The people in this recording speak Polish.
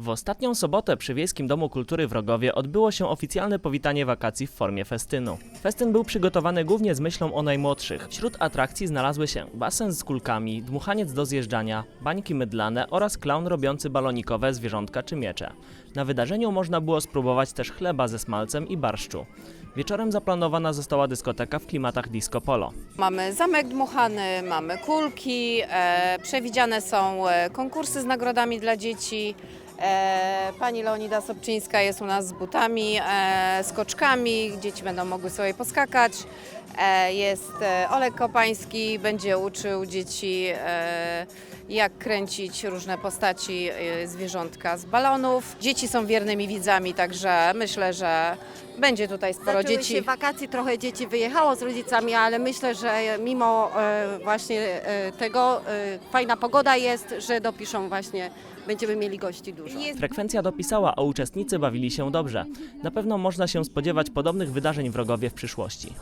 W ostatnią sobotę przy Wiejskim Domu Kultury w Rogowie odbyło się oficjalne powitanie wakacji w formie festynu. Festyn był przygotowany głównie z myślą o najmłodszych. Wśród atrakcji znalazły się basen z kulkami, dmuchaniec do zjeżdżania, bańki mydlane oraz klaun robiący balonikowe zwierzątka czy miecze. Na wydarzeniu można było spróbować też chleba ze smalcem i barszczu. Wieczorem zaplanowana została dyskoteka w klimatach disco polo. Mamy zamek dmuchany, mamy kulki, e, przewidziane są e, konkursy z nagrodami dla dzieci. E, pani Leonida Sobczyńska jest u nas z butami, e, z koczkami, dzieci będą mogły sobie poskakać. E, jest Olek Kopański, będzie uczył dzieci jak kręcić różne postaci e, zwierzątka z balonów. Dzieci są wiernymi widzami, także myślę, że będzie tutaj sporo Zaczęły dzieci. się wakacje, trochę dzieci wyjechało z rodzicami, ale myślę, że mimo e, właśnie e, tego e, fajna pogoda jest, że dopiszą właśnie, będziemy mieli gości dużo. Frekwencja dopisała, a uczestnicy bawili się dobrze. Na pewno można się spodziewać podobnych wydarzeń w Rogowie w przyszłości.